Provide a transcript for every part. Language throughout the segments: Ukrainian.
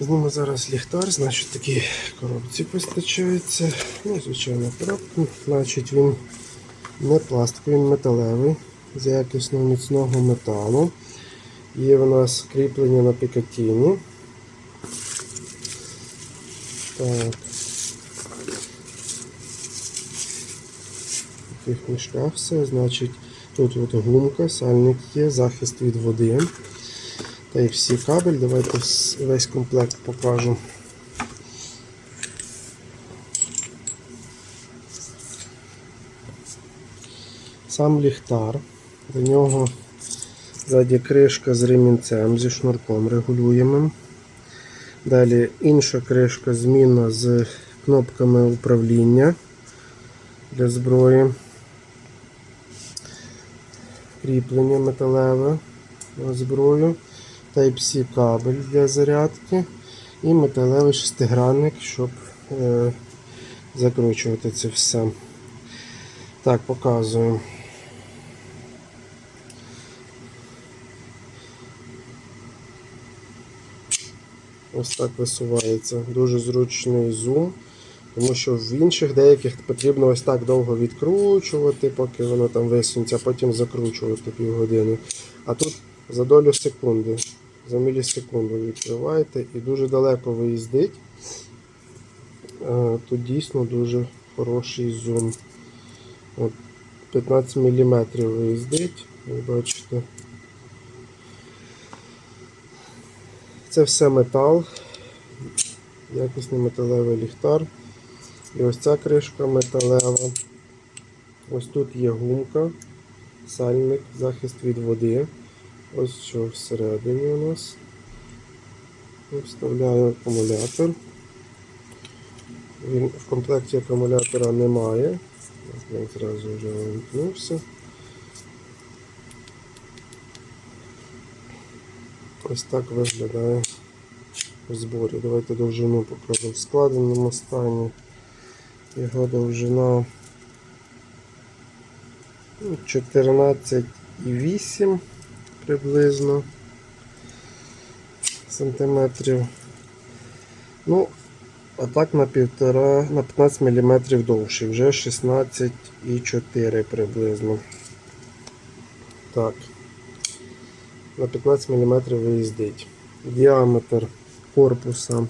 Зніму зараз ліхтар, значить такі коробці постачаються. Ну, звичайно, коробка. Значить він не пластиковий, він металевий, з якісно міцного металу. Є в нас кріплення на пікатіні. Так. В таких мішках все, значить, тут от гумка, сальник є, захист від води. Й кабель. Давайте весь комплект покажу. Сам ліхтар. До нього ззаді кришка з ремінцем, зі шнурком регулюємим. Далі інша кришка змінна з кнопками управління для зброї. Кріплення металеве на зброю. Type-C кабель для зарядки і металевий шестигранник, щоб е, закручувати це все. Так, показую. Ось так висувається. Дуже зручний зум, тому що в інших деяких потрібно ось так довго відкручувати, поки воно там висунеться, а потім закручувати півгодини. А тут за долю секунди, за мілісекунду відкриваєте і дуже далеко виїздить. Е, Тут дійсно дуже хороший зум. От 15 мм виїздить, ви бачите. Це все метал, якісний металевий ліхтар. І ось ця кришка металева. Ось тут є гумка, сальник, захист від води. Ось що всередині у нас. Вставляю акумулятор. Він в комплекті акумулятора немає. Він зразу вже вимкнувся. Ось так виглядає в зборі. Давайте довжину покажу в складеному стані. Його довжина ну, 14,8 приблизно сантиметрів. Ну, а так на півтора, на 15 мм довший, вже 16,4 приблизно. Так на 15 мм виїздить. Діаметр корпуса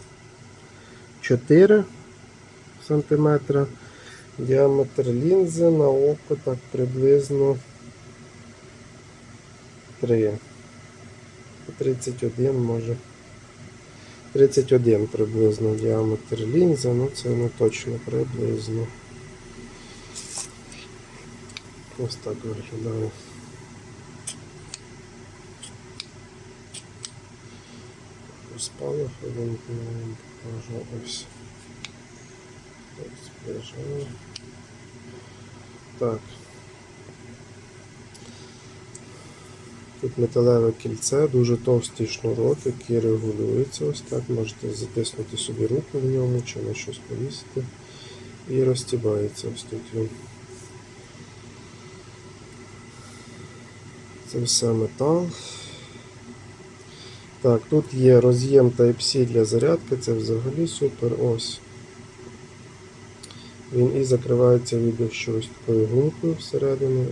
4 см. Діаметр лінзи на око так приблизно 3. 31 може. 31 приблизно діаметр лінзи, ну це не точно приблизно. Ось так виглядає. спалах один вам покажу ось. Так, збережаю. Так. Тут металеве кільце, дуже товстий шнурок, який регулюється. Ось так. Можете затиснути собі руку в ньому чи на щось повісити. І розтібається ось тут він. Це все метал. Так, тут є роз'єм Type-C для зарядки, це взагалі супер. Ось. Він і закривається від якщо ось такою гумкою всередині.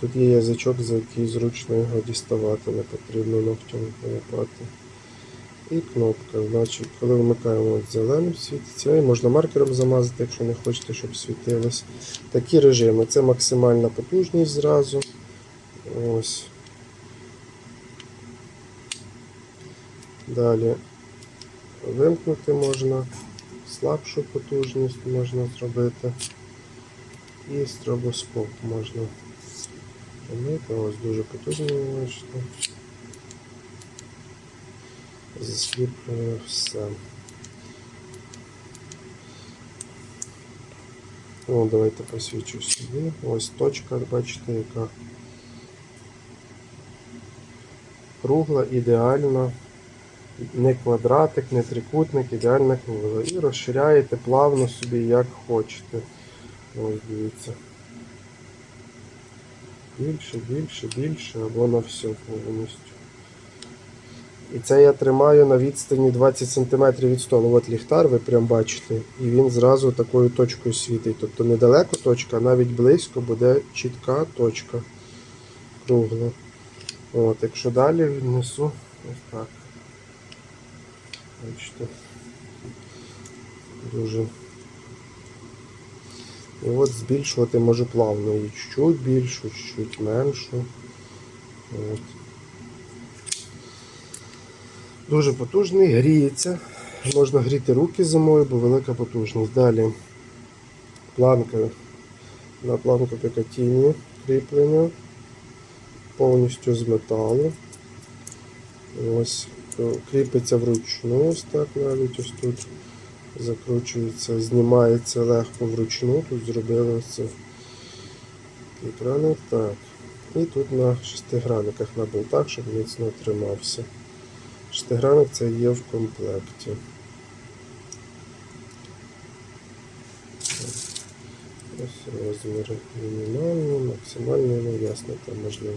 Тут є язичок, за який зручно його діставати, не потрібно ногтем лопати. І кнопка. Значить, коли вмикаємо зеленим світиться, і можна маркером замазати, якщо не хочете, щоб світилось. Такі режими. Це максимальна потужність зразу. Ось. Далі вимкнути можна, слабшу потужність можна зробити. І стробоскоп можна зробити. Ось дуже потужний бачите. Засліплює все. О, давайте посвічу собі. Ось точка, бачите, яка кругла, ідеальна не квадратик, не трикутник, ідеальна кругла. І розширяєте плавно собі, як хочете. Ось дивіться. Більше, більше, більше, або на все повністю. І це я тримаю на відстані 20 см від столу. От ліхтар, ви прям бачите, і він зразу такою точкою світить. Тобто недалеко точка, а навіть близько буде чітка точка кругла. От, якщо далі віднесу, ось так. Бачите. Дуже. І от збільшувати можу плавно. І чуть більшу, чуть меншу. От. Дуже потужний, гріється. Можна гріти руки зимою, бо велика потужність. Далі планка на планку Пікатіні кріплення. Повністю з металу. Ось кріпиться вручну, ось так навіть ось тут закручується, знімається легко вручну. Тут зробили це екраник. Так. І тут на шестигранниках на болтах, щоб міцно тримався. Шестигранник це є в комплекті. Ось розміри мінімальні, максимальні, ну ясно, там можливо